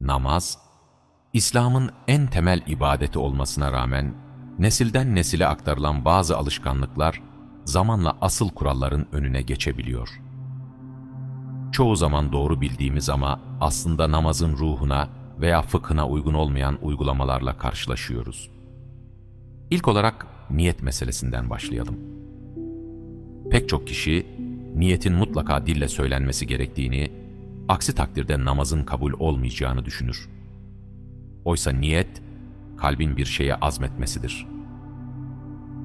Namaz, İslam'ın en temel ibadeti olmasına rağmen nesilden nesile aktarılan bazı alışkanlıklar zamanla asıl kuralların önüne geçebiliyor. Çoğu zaman doğru bildiğimiz ama aslında namazın ruhuna veya fıkhına uygun olmayan uygulamalarla karşılaşıyoruz. İlk olarak niyet meselesinden başlayalım. Pek çok kişi niyetin mutlaka dille söylenmesi gerektiğini, aksi takdirde namazın kabul olmayacağını düşünür. Oysa niyet, kalbin bir şeye azmetmesidir.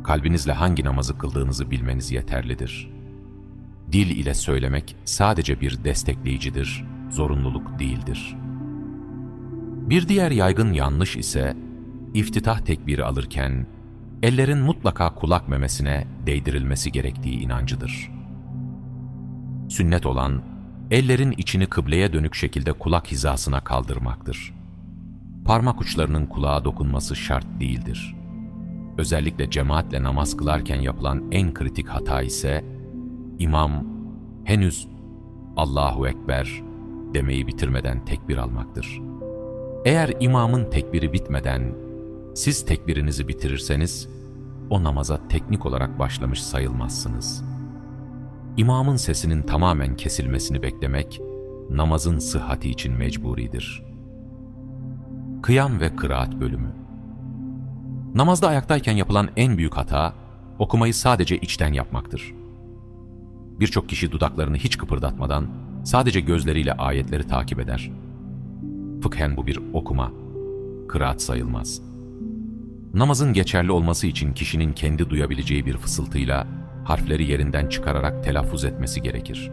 Kalbinizle hangi namazı kıldığınızı bilmeniz yeterlidir. Dil ile söylemek sadece bir destekleyicidir, zorunluluk değildir. Bir diğer yaygın yanlış ise, iftitah tekbiri alırken, ellerin mutlaka kulak memesine değdirilmesi gerektiği inancıdır. Sünnet olan, ellerin içini kıbleye dönük şekilde kulak hizasına kaldırmaktır. Parmak uçlarının kulağa dokunması şart değildir. Özellikle cemaatle namaz kılarken yapılan en kritik hata ise, imam henüz Allahu Ekber demeyi bitirmeden tekbir almaktır. Eğer imamın tekbiri bitmeden siz tekbirinizi bitirirseniz, o namaza teknik olarak başlamış sayılmazsınız. İmamın sesinin tamamen kesilmesini beklemek, namazın sıhhati için mecburidir. Kıyam ve kıraat bölümü Namazda ayaktayken yapılan en büyük hata, okumayı sadece içten yapmaktır. Birçok kişi dudaklarını hiç kıpırdatmadan, sadece gözleriyle ayetleri takip eder. Fıkhen bu bir okuma, kıraat sayılmaz. Namazın geçerli olması için kişinin kendi duyabileceği bir fısıltıyla, harfleri yerinden çıkararak telaffuz etmesi gerekir.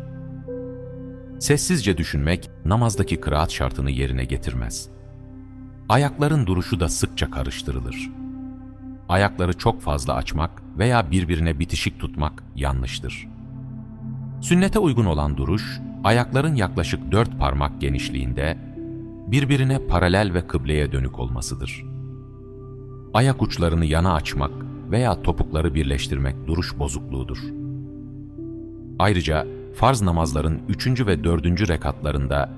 Sessizce düşünmek, namazdaki kıraat şartını yerine getirmez. Ayakların duruşu da sıkça karıştırılır. Ayakları çok fazla açmak veya birbirine bitişik tutmak yanlıştır. Sünnete uygun olan duruş, ayakların yaklaşık dört parmak genişliğinde, birbirine paralel ve kıbleye dönük olmasıdır. Ayak uçlarını yana açmak veya topukları birleştirmek duruş bozukluğudur. Ayrıca farz namazların üçüncü ve dördüncü rekatlarında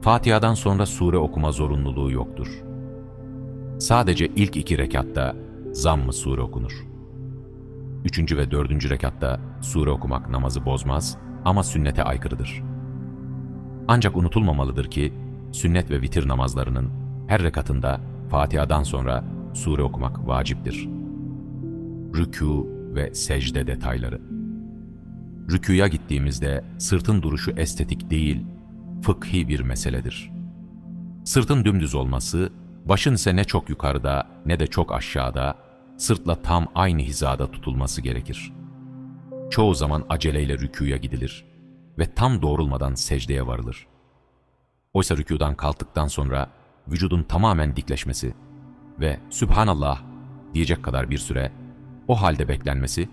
Fatiha'dan sonra sure okuma zorunluluğu yoktur. Sadece ilk iki rekatta zamm-ı sure okunur. Üçüncü ve dördüncü rekatta sure okumak namazı bozmaz ama sünnete aykırıdır. Ancak unutulmamalıdır ki sünnet ve vitir namazlarının her rekatında Fatiha'dan sonra sure okumak vaciptir. Rükû ve secde detayları Rükûya gittiğimizde sırtın duruşu estetik değil, fıkhi bir meseledir. Sırtın dümdüz olması, başın ise ne çok yukarıda ne de çok aşağıda, sırtla tam aynı hizada tutulması gerekir. Çoğu zaman aceleyle rükûya gidilir ve tam doğrulmadan secdeye varılır. Oysa rükûdan kalktıktan sonra vücudun tamamen dikleşmesi ve Sübhanallah diyecek kadar bir süre o halde beklenmesi,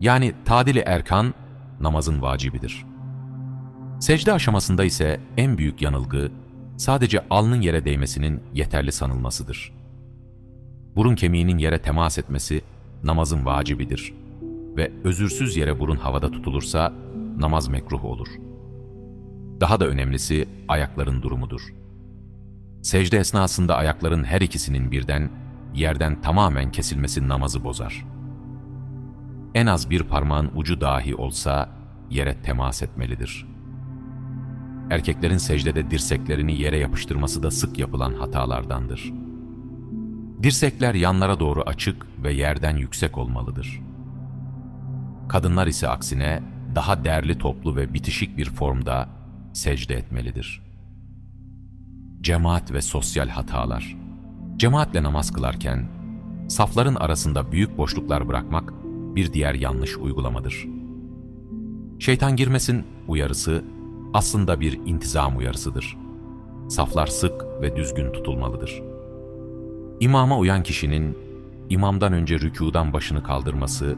yani tadili erkan namazın vacibidir. Secde aşamasında ise en büyük yanılgı, sadece alnın yere değmesinin yeterli sanılmasıdır. Burun kemiğinin yere temas etmesi namazın vacibidir ve özürsüz yere burun havada tutulursa namaz mekruh olur. Daha da önemlisi ayakların durumudur. Secde esnasında ayakların her ikisinin birden yerden tamamen kesilmesi namazı bozar. En az bir parmağın ucu dahi olsa yere temas etmelidir. Erkeklerin secdede dirseklerini yere yapıştırması da sık yapılan hatalardandır. Dirsekler yanlara doğru açık ve yerden yüksek olmalıdır. Kadınlar ise aksine daha değerli toplu ve bitişik bir formda secde etmelidir. Cemaat ve sosyal hatalar Cemaatle namaz kılarken, safların arasında büyük boşluklar bırakmak bir diğer yanlış uygulamadır. Şeytan girmesin uyarısı aslında bir intizam uyarısıdır. Saflar sık ve düzgün tutulmalıdır. İmama uyan kişinin imamdan önce rükudan başını kaldırması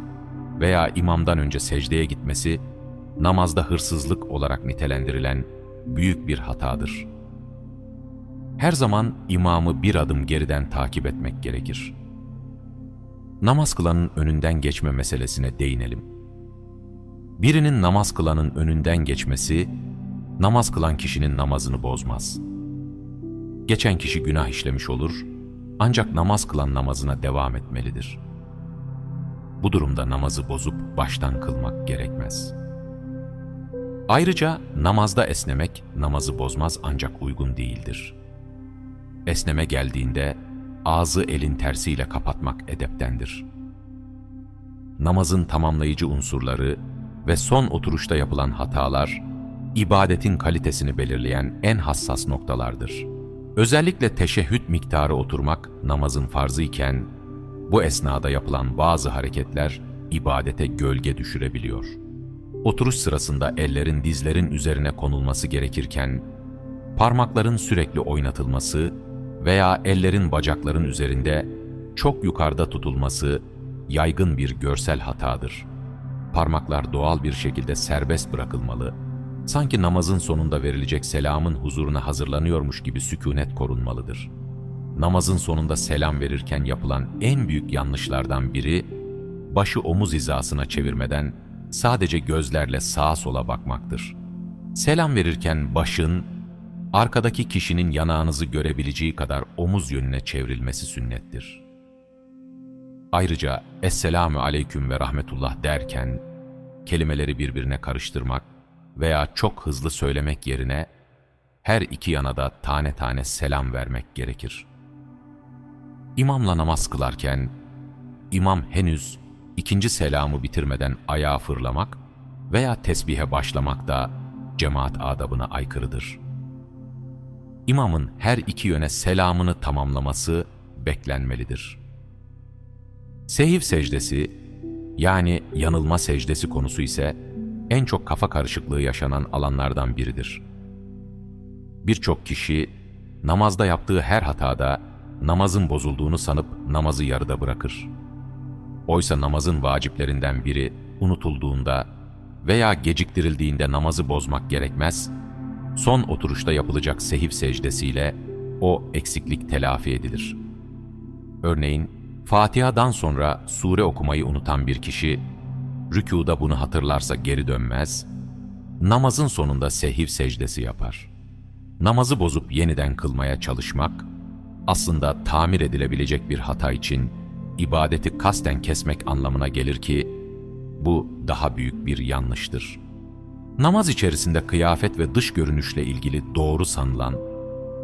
veya imamdan önce secdeye gitmesi namazda hırsızlık olarak nitelendirilen büyük bir hatadır. Her zaman imamı bir adım geriden takip etmek gerekir. Namaz kılanın önünden geçme meselesine değinelim. Birinin namaz kılanın önünden geçmesi, namaz kılan kişinin namazını bozmaz. Geçen kişi günah işlemiş olur, ancak namaz kılan namazına devam etmelidir. Bu durumda namazı bozup baştan kılmak gerekmez. Ayrıca namazda esnemek namazı bozmaz ancak uygun değildir. Esneme geldiğinde ağzı elin tersiyle kapatmak edeptendir. Namazın tamamlayıcı unsurları ve son oturuşta yapılan hatalar, ibadetin kalitesini belirleyen en hassas noktalardır. Özellikle teşehhüd miktarı oturmak namazın farzı iken, bu esnada yapılan bazı hareketler ibadete gölge düşürebiliyor. Oturuş sırasında ellerin dizlerin üzerine konulması gerekirken, parmakların sürekli oynatılması veya ellerin bacakların üzerinde çok yukarıda tutulması yaygın bir görsel hatadır. Parmaklar doğal bir şekilde serbest bırakılmalı, sanki namazın sonunda verilecek selamın huzuruna hazırlanıyormuş gibi sükunet korunmalıdır. Namazın sonunda selam verirken yapılan en büyük yanlışlardan biri, başı omuz hizasına çevirmeden sadece gözlerle sağa sola bakmaktır. Selam verirken başın, arkadaki kişinin yanağınızı görebileceği kadar omuz yönüne çevrilmesi sünnettir. Ayrıca Esselamu Aleyküm ve Rahmetullah derken, kelimeleri birbirine karıştırmak veya çok hızlı söylemek yerine, her iki yana da tane tane selam vermek gerekir. İmamla namaz kılarken, imam henüz ikinci selamı bitirmeden ayağa fırlamak veya tesbihe başlamak da cemaat adabına aykırıdır. İmamın her iki yöne selamını tamamlaması beklenmelidir. Sehiv secdesi, yani yanılma secdesi konusu ise en çok kafa karışıklığı yaşanan alanlardan biridir. Birçok kişi namazda yaptığı her hatada namazın bozulduğunu sanıp namazı yarıda bırakır. Oysa namazın vaciplerinden biri unutulduğunda veya geciktirildiğinde namazı bozmak gerekmez, son oturuşta yapılacak sehiv secdesiyle o eksiklik telafi edilir. Örneğin, Fatiha'dan sonra sure okumayı unutan bir kişi, rükuda bunu hatırlarsa geri dönmez, namazın sonunda sehiv secdesi yapar. Namazı bozup yeniden kılmaya çalışmak, aslında tamir edilebilecek bir hata için ibadeti kasten kesmek anlamına gelir ki, bu daha büyük bir yanlıştır. Namaz içerisinde kıyafet ve dış görünüşle ilgili doğru sanılan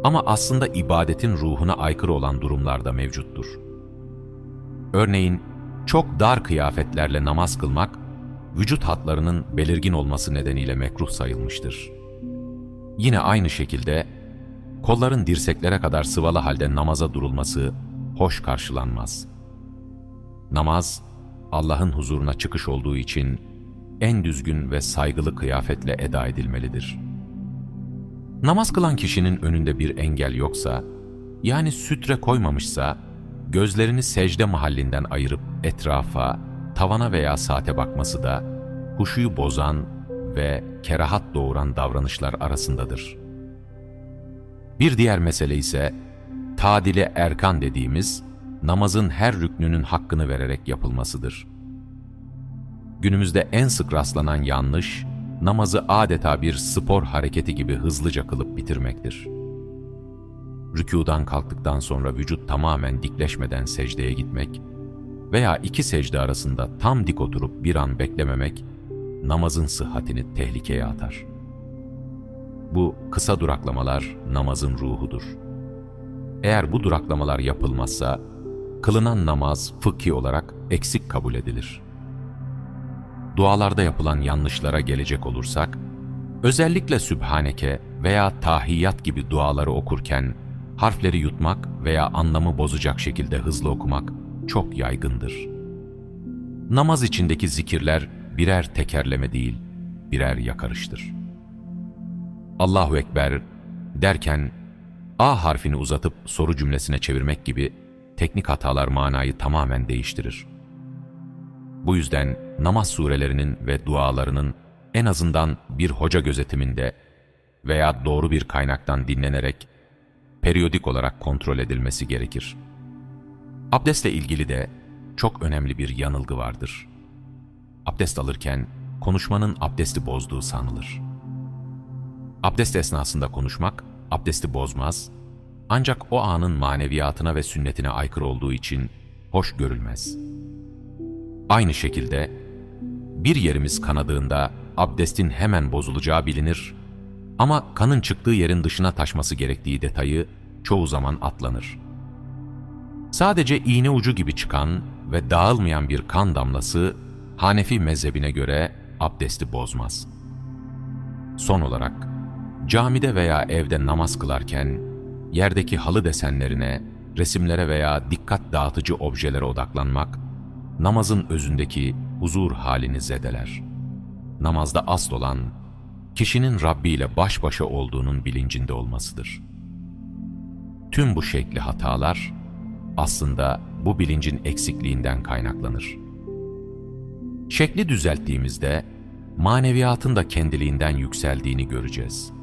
ama aslında ibadetin ruhuna aykırı olan durumlar da mevcuttur. Örneğin, çok dar kıyafetlerle namaz kılmak, vücut hatlarının belirgin olması nedeniyle mekruh sayılmıştır. Yine aynı şekilde, kolların dirseklere kadar sıvalı halde namaza durulması hoş karşılanmaz. Namaz, Allah'ın huzuruna çıkış olduğu için en düzgün ve saygılı kıyafetle eda edilmelidir. Namaz kılan kişinin önünde bir engel yoksa, yani sütre koymamışsa, gözlerini secde mahallinden ayırıp etrafa, tavana veya saate bakması da huşuyu bozan ve kerahat doğuran davranışlar arasındadır. Bir diğer mesele ise tadile erkan dediğimiz namazın her rüknünün hakkını vererek yapılmasıdır. Günümüzde en sık rastlanan yanlış, namazı adeta bir spor hareketi gibi hızlıca kılıp bitirmektir. Rükudan kalktıktan sonra vücut tamamen dikleşmeden secdeye gitmek veya iki secde arasında tam dik oturup bir an beklememek, namazın sıhhatini tehlikeye atar. Bu kısa duraklamalar namazın ruhudur. Eğer bu duraklamalar yapılmazsa, kılınan namaz fıkhi olarak eksik kabul edilir. Dualarda yapılan yanlışlara gelecek olursak, özellikle Sübhaneke veya Tahiyyat gibi duaları okurken harfleri yutmak veya anlamı bozacak şekilde hızlı okumak çok yaygındır. Namaz içindeki zikirler birer tekerleme değil, birer yakarıştır. Allahu Ekber derken A harfini uzatıp soru cümlesine çevirmek gibi teknik hatalar manayı tamamen değiştirir. Bu yüzden namaz surelerinin ve dualarının en azından bir hoca gözetiminde veya doğru bir kaynaktan dinlenerek periyodik olarak kontrol edilmesi gerekir. Abdestle ilgili de çok önemli bir yanılgı vardır. Abdest alırken konuşmanın abdesti bozduğu sanılır. Abdest esnasında konuşmak abdesti bozmaz, Ancak o anın maneviyatına ve sünnetine aykırı olduğu için hoş görülmez. Aynı şekilde bir yerimiz kanadığında abdestin hemen bozulacağı bilinir ama kanın çıktığı yerin dışına taşması gerektiği detayı çoğu zaman atlanır. Sadece iğne ucu gibi çıkan ve dağılmayan bir kan damlası Hanefi mezhebine göre abdesti bozmaz. Son olarak camide veya evde namaz kılarken yerdeki halı desenlerine, resimlere veya dikkat dağıtıcı objelere odaklanmak namazın özündeki huzur halini zedeler. Namazda asıl olan kişinin Rabbi ile baş başa olduğunun bilincinde olmasıdır. Tüm bu şekli hatalar aslında bu bilincin eksikliğinden kaynaklanır. Şekli düzelttiğimizde maneviyatın da kendiliğinden yükseldiğini göreceğiz.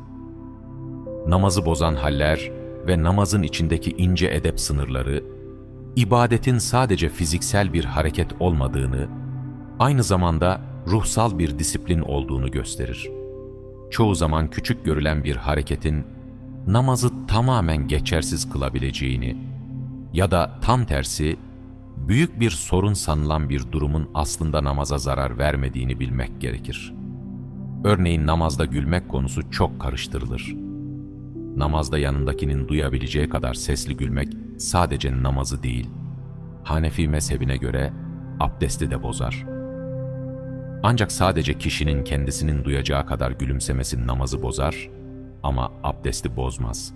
Namazı bozan haller ve namazın içindeki ince edep sınırları, ibadetin sadece fiziksel bir hareket olmadığını, aynı zamanda ruhsal bir disiplin olduğunu gösterir. Çoğu zaman küçük görülen bir hareketin namazı tamamen geçersiz kılabileceğini ya da tam tersi büyük bir sorun sanılan bir durumun aslında namaza zarar vermediğini bilmek gerekir. Örneğin namazda gülmek konusu çok karıştırılır. Namazda yanındakinin duyabileceği kadar sesli gülmek sadece namazı değil, Hanefi mezhebine göre abdesti de bozar. Ancak sadece kişinin kendisinin duyacağı kadar gülümsemesi namazı bozar ama abdesti bozmaz.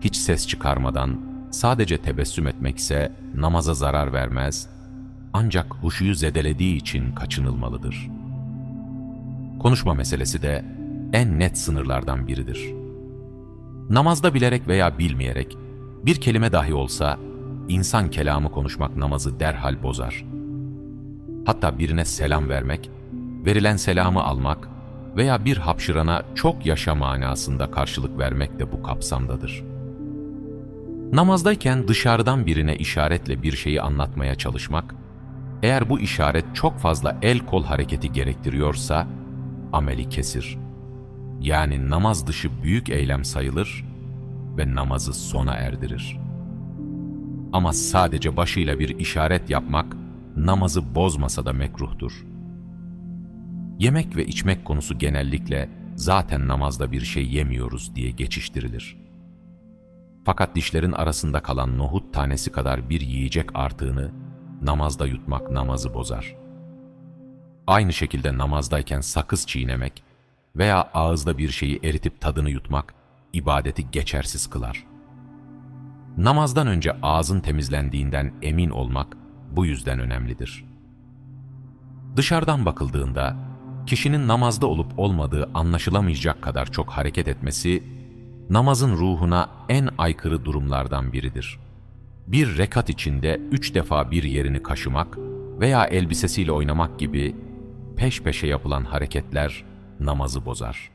Hiç ses çıkarmadan sadece tebessüm etmek ise namaza zarar vermez ancak huşuyu zedelediği için kaçınılmalıdır. Konuşma meselesi de en net sınırlardan biridir. Namazda bilerek veya bilmeyerek bir kelime dahi olsa insan kelamı konuşmak namazı derhal bozar. Hatta birine selam vermek, verilen selamı almak veya bir hapşırana çok yaşa manasında karşılık vermek de bu kapsamdadır. Namazdayken dışarıdan birine işaretle bir şeyi anlatmaya çalışmak, eğer bu işaret çok fazla el kol hareketi gerektiriyorsa, ameli kesir. Yani namaz dışı büyük eylem sayılır ve namazı sona erdirir. Ama sadece başıyla bir işaret yapmak, namazı bozmasa da mekruhtur. Yemek ve içmek konusu genellikle zaten namazda bir şey yemiyoruz diye geçiştirilir. Fakat dişlerin arasında kalan nohut tanesi kadar bir yiyecek artığını namazda yutmak namazı bozar. Aynı şekilde namazdayken sakız çiğnemek veya ağızda bir şeyi eritip tadını yutmak ibadeti geçersiz kılar. Namazdan önce ağzın temizlendiğinden emin olmak bu yüzden önemlidir. Dışarıdan bakıldığında kişinin namazda olup olmadığı anlaşılamayacak kadar çok hareket etmesi namazın ruhuna en aykırı durumlardan biridir. Bir rekat içinde üç defa bir yerini kaşımak veya elbisesiyle oynamak gibi peş peşe yapılan hareketler namazı bozar.